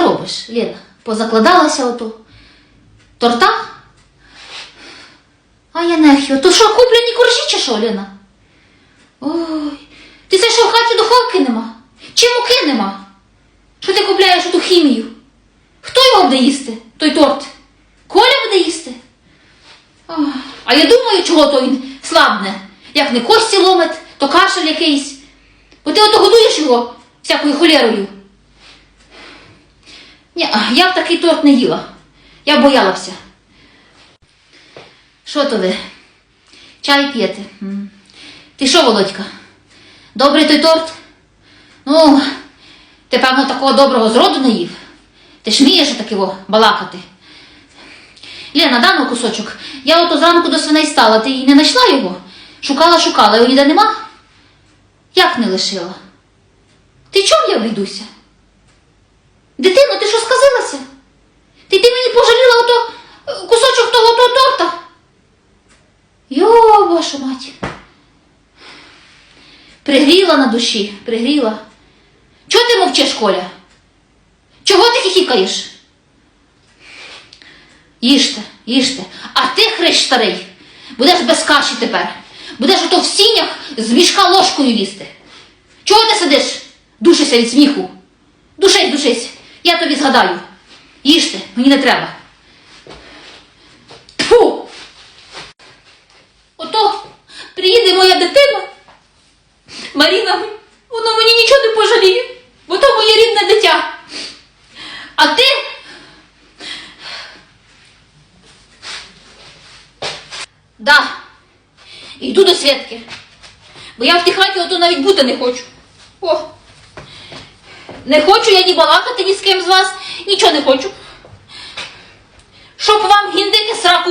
ти робиш, Лена? Позакладалася ото. Торта? А я нехіо. То що, куплені коржі чи що, Лена? Ой, ти це що в хаті духовки нема? Чи муки нема? Що ти купляєш ту хімію? Хто його буде їсти, той торт? Коля буде їсти? А я думаю, чого то він слабне. Як не кості ломить, то кашель якийсь. Бо ти ото годуєш його всякою холерою. Ні, я б такий торт не їла. Я боялася. Що то ви? Чай п'єте? Ти що, Володька? Добрий той торт? Ну, ти, певно, такого доброго зроду не їв. Ти ж вмієш отаки во балакати. Лена, дай ну кусочок. Я ото зранку до свиней стала, ти і не знайшла його? Шукала, шукала, його ніде нема? Як не лишила? Ти чом я вийдуся? Дитино, ти що сказилася? Ти, ти мені пожаліла ото е, кусочок того, того торта? Йо, ваша мать. Пригріла на душі, пригріла. Чого ти мовчиш, Коля? Чого ти хіхікаєш? Їжте, їжте. А ти, хрещ старий, будеш без каші тепер. Будеш ото в сінях з мішка ложкою їсти. Чого ти сидиш? Душися від сміху. Душись, душись. Я тобі згадаю. Їжте, мені не треба. Маріна, воно мені нічого не пожаліє, бо то моє рідне дитя. А ти. Да. Йду до Святки. Бо я в тій хаті ото навіть бути не хочу. О. Не хочу я ні балакати ні з ким з вас, нічого не хочу. Щоб вам гіндики сраку.